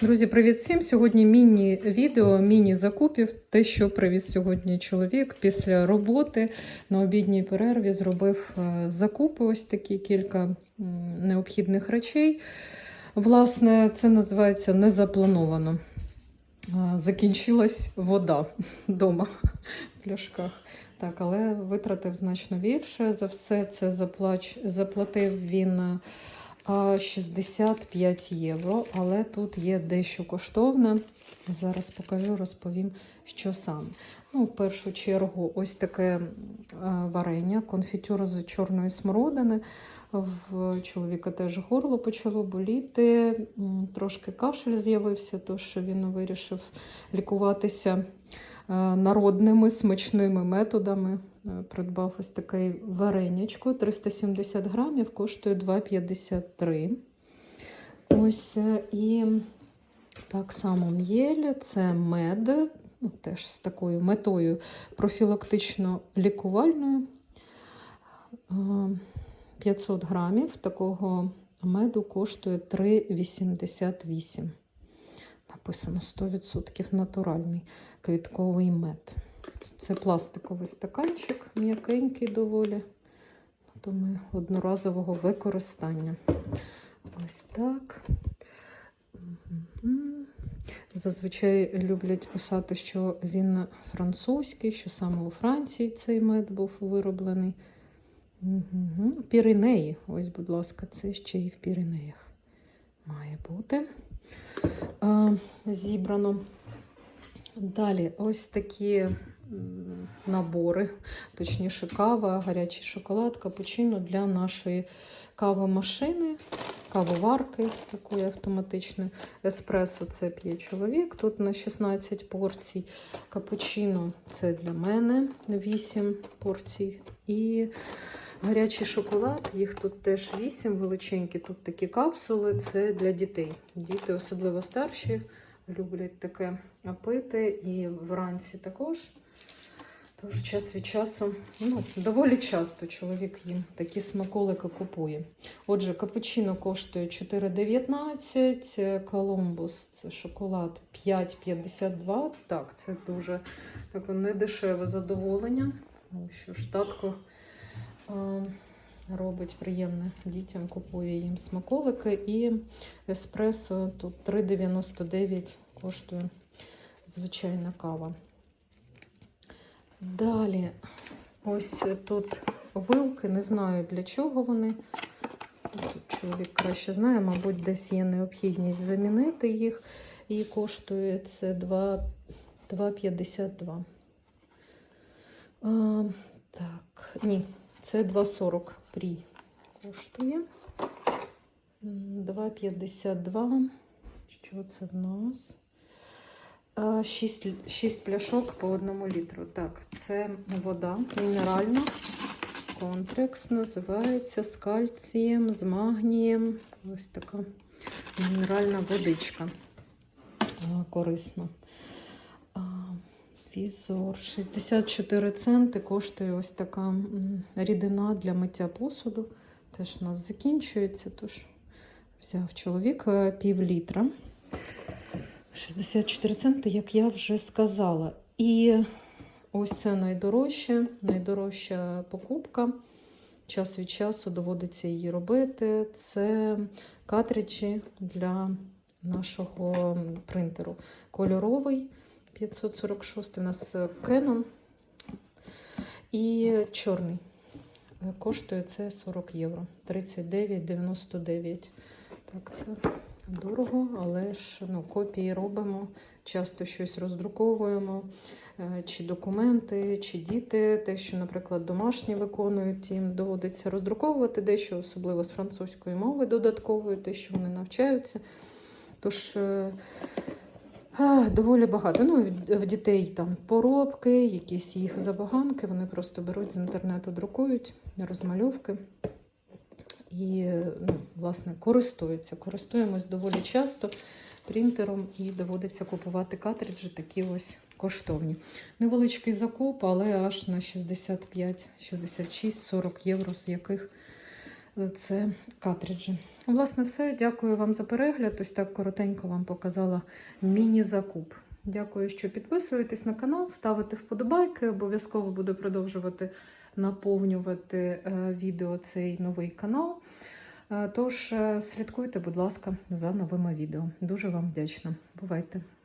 Друзі, привіт всім! Сьогодні міні-відео, міні-закупів. Те, що привіз сьогодні чоловік після роботи на обідній перерві, зробив е, закупи, ось такі кілька необхідних речей. Власне, це називається незаплановано. Е, Закінчилась вода вдома в пляшках. Так, але витратив значно більше. За все це заплач... заплатив він. Е, а, 65 євро, але тут є дещо коштовне. Зараз покажу, розповім, що саме. Ну, в першу чергу, ось таке варення, конфітюр з чорної смородини. В чоловіка теж горло почало боліти, трошки кашель з'явився, тож він вирішив лікуватися народними смачними методами. Е, Придбав ось таке варенячко 370 грамів, коштує 2,53. Ось е, і так само м'єль, це мед, ну, теж з такою метою профілактично-лікувальною. Е, 500 грамів такого меду коштує 3,88. Написано 100% натуральний квітковий мед. Це пластиковий стаканчик, м'якенький доволі. Думаю, одноразового використання. Ось так. Зазвичай люблять писати, що він французький, що саме у Франції цей мед був вироблений. Піренеї. Ось, будь ласка, це ще і в Піренеях має бути. Зібрано. Далі ось такі набори, точніше, кава, гарячий шоколад, капучино для нашої кавомашини, кавоварки такої автоматичної. Еспресо це п'є чоловік. Тут на 16 порцій. Капучино це для мене 8 порцій. І гарячий шоколад, їх тут теж 8 величенькі. Тут такі капсули, це для дітей. Діти, особливо старші, люблять таке пити і вранці також. Тож час від часу, ну, доволі часто чоловік їм такі смаколики купує. Отже, капучино коштує 4,19, Колумбус це шоколад 5,52. Так, це дуже таке недешеве задоволення. Ось Що ж татко робить приємне дітям, купує їм смаколики. І еспресо тут 3,99 коштує звичайна кава. Далі, ось тут вилки, не знаю для чого вони. Тут чоловік краще знає, мабуть, десь є необхідність замінити їх. І коштує це 2,52. Так, ні, це 2,40 прій коштує. 2,52. Що це в нас? 6, 6 пляшок по одному літру. Так, це вода мінеральна. Контрекс називається з кальцієм, з магнієм. Ось така мінеральна водичка. Корисна. Візор 64 центи коштує ось така рідина для миття посуду. Теж у нас закінчується, тож взяв чоловік е, пів літра. 64 центи, як я вже сказала. І ось це найдорожче, найдорожча покупка. Час від часу доводиться її робити. Це картриджі для нашого принтеру. Кольоровий 546 у нас Canon і чорний. Коштує це 40 євро. 39,99. Так, це дорого, але ж ну, копії робимо, часто щось роздруковуємо, е, чи документи, чи діти, те, що, наприклад, домашні виконують, їм доводиться роздруковувати дещо, особливо з французької мови додаткової, те, що вони навчаються. Тож е, доволі багато. Ну, в- дітей там поробки, якісь їх забаганки, вони просто беруть з інтернету, друкують розмальовки. І, ну, власне, користуються. Користуємось доволі часто принтером і доводиться купувати картриджі такі ось коштовні. Невеличкий закуп, але аж на 65, 66, 40 євро, з яких Це картриджі. Власне, все. Дякую вам за перегляд. Ось так коротенько вам показала міні-закуп. Дякую, що підписуєтесь на канал, ставите вподобайки. Обов'язково буду продовжувати наповнювати е, відео цей новий канал. Е, Тож е, слідкуйте, будь ласка, за новими відео. Дуже вам вдячна. Бувайте!